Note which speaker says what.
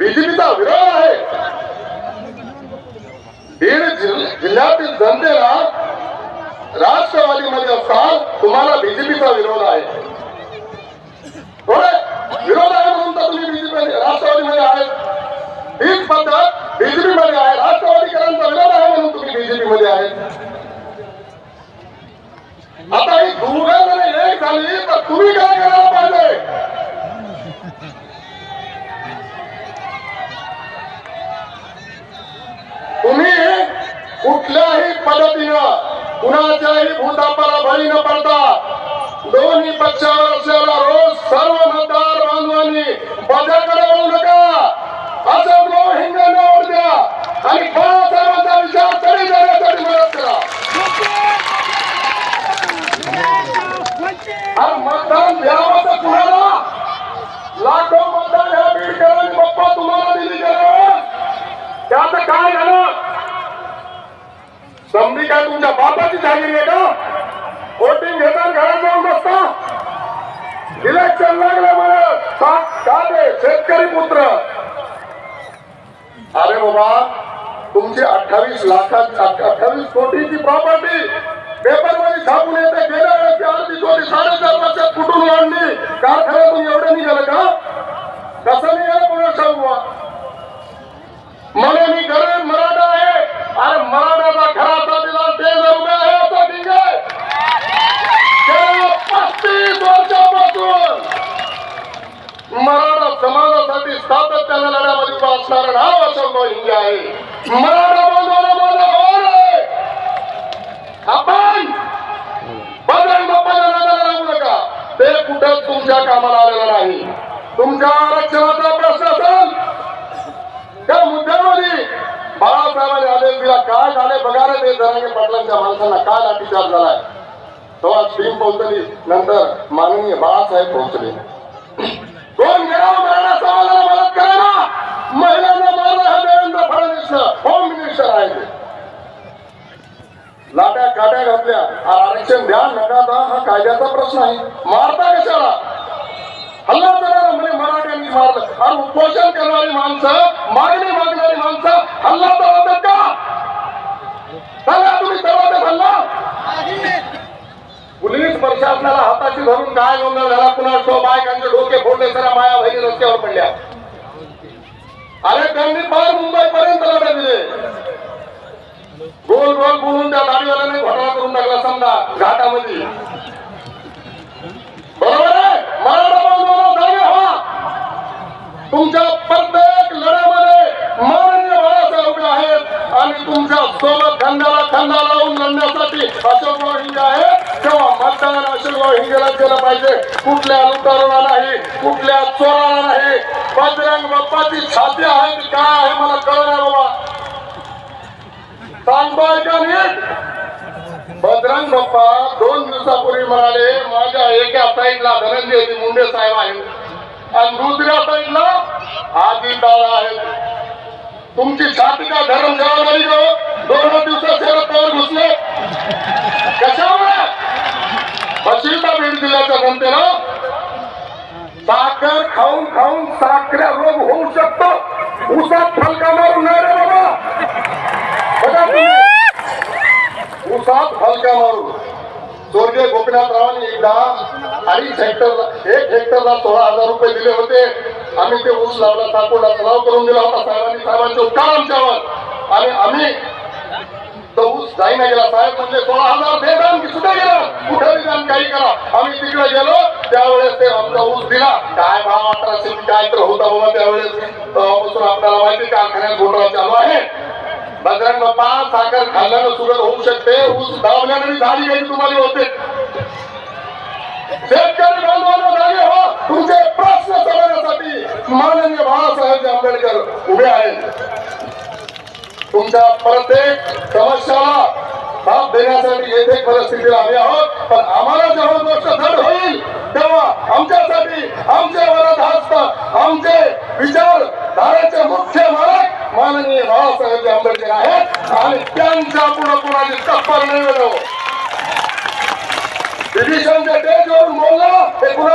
Speaker 1: बिजलीचा विरोध आहे. बीड जिल्ह्यातील जनतेला राष्ट्रवादीमध्ये असताना तुम्हाला बीजेपीचा विरोध आहे. विरोध आहे म्हणून तुम्ही बीजेपी राष्ट्रवादीमध्ये आहे. हीच पद्धत बीजेपीमध्ये आहे. कुठल्याही पद्धतीनं कुणाच्याही भूतापाला बळी न पडता दोन्ही पक्षावर असलेला रोज सर्व मतदार बांधवांनी माझ्याकडे होऊ नका. असं गृह हिंग निवड द्या आणि बाळासाहेबांचा विचार तरी देण्यासाठी मदत करा. आणि मतदान द्यावं तर कुणाला? लाखो मतदान ह्या बीडकरांनी बाप्पा तुम्हाला दिली गेलं. त्याचं काय झालं? समधी काय तुमच्या बापाची जागीर आहे का? वोटिंग घेताना घरात जाऊन बसता. इलेक्शन लागलं मला का ते शेतकरी पुत्र. अरे बाबा तुमची अठ्ठावीस लाखात अठ्ठावीस कोटीची प्रॉपर्टी पेपरमध्ये छापून येते गेल्या वेळेस अर्धी कोटी साडेचार वर्षात कुठून वाढली. कारखान्यातून एवढं निघालं का? कसं निघालं कोणा सांगू मला म्हणे मी गरीब मराठा आहे अरे मराठाचा खरा साथीदार ते जर उभे आहे असा ठीक आहे गेल्या पस्तीस वर्षापासून मराठा समाजासाठी सातत्याने लढ्यामध्ये उभा असणारं आहे मराठा माझा आव्हान आहे आपण नादाला नका ते कुठं तुमच्या कामाला आलेलं नाही तुमच्या आरक्षणाचा प्रश्न असेल त्या मुद्द्यामध्ये बाळासाहेबांनी आदेश दिला काय झाले बघा रे ते जरांगे पाटलांच्या माणसांना काय लाठीचार्ज झालाय तेव्हा टीम पोहोचली नंतर माननीय बाळासाहेब पोहोचले कोण गेला मराठा समाजाला मदत करायला महिलांना मारलं हे देवेंद्र फडणवीस होम मिनिस्टर आहे ते लाट्या काट्या घातल्या. आरक्षण द्या नका दा हा कायद्याचा प्रश्न आहे. मारता कशाला? हल्ला करणारा म्हणजे मराठ्यांनी मारलं आणि उपोषण करणारी माणसं मागणी मागणारी माणसं हल्ला तर का? सांगा तुम्ही दरवाजा हल्ला? पोलीस प्रशासनाला हाताशी धरून काय गोंधळ झाला? पुन्हा तो बायकांचे डोके फोडले सरा माया बहिणी रस्त्यावर पडल्या. अरे त्यांनी फार मुंबई पर्यंत लढा दिले गोल गोल बोलून त्या दाढीवाल्याने घोटाळा करून टाकला समजा घाटामध्ये. बरोबर आहे? मराठा बांधवांना जागे व्हा. तुमच्या प्रत्येक लढ्यामध्ये माननीय बाळासाहेब उभे आहेत आणि तुमच्यासोबत खांद्याला खांदा लावून लढण्यासाठी अशोक हिंगे आहे. तेव्हा मतदान अशोक हिंगेला केलं पाहिजे. कुठल्या लुटारूला नाही कुठल्या चोराला नाही. बजरंग बाप्पाची छाती आहे काय आहे मला कळणार बाबा. सांगतोय का? नीट बजरंग बाप्पा दोन दिवसापूर्वी म्हणाले माझ्या एका साईडला धनंजय मुंडे साहेब आहेत. आणि दुसऱ्या साईडला आदिल दादा आहेत. तुमची छाती का धर्म जबाबदारी गो दोन दिवसात शरद पवार घुसले. कशामुळे? बशीलता बीड जिल्ह्याच्या जनतेनं साखर खाऊन खाऊन साखऱ्या रोग होऊ शकतो. उसात फलकामा मारून नाही रे बाबा बघा तुम्ही उसात फलका मारून स्वर्गीय गोपीनाथरावांनी एकदा अडीच हेक्टर एक हेक्टरला सोळा हजार रुपये दिले होते. आम्ही ते ऊस लावला साकोडा तलाव करून दिला होता. साहेबांनी साहेबांचे उपकार आमच्यावर. आणि आम्ही तो ऊस जाईना गेला. साहेब म्हणजे सोळा हजार दे दान की सुद्धा गेला? कुठे निदान काही करा. आम्ही तिकडे गेलो. त्यावेळेस ते आमचा ऊस दिला. काय भाव अठराशे काय तर होता बाबा त्यावेळेस. तेव्हापासून आपल्याला माहिती कारखान्यात घोटाळा चालू आहे. बजरंग बाप्पा साखर खाल्ल्यानं सुगर होऊ शकते. ऊस दाबल्यानं झाली गेली तुम्हाला होते शेतकरी बांधवांना जागे हो तुमचे प्रश्न सोडवण्यासाठी माननीय बाळासाहेब आंबेडकर उभे आहेत. तुमच्या प्रत्येक समस्याला साथ देण्यासाठी येथे परिस्थितीला आले आहोत. पण आम्हाला जेव्हा गोष्ट धड होईल तेव्हा आमच्यासाठी आमचे वरद हस्त आमचे विचार धाराचे मुख्य मालक माननीय बाळासाहेब आंबेडकर आहेत. आणि त्यांच्या पुढे कुणाची टप्पर नाही বিভীষণ যে তেজ মোল্লা এগুলো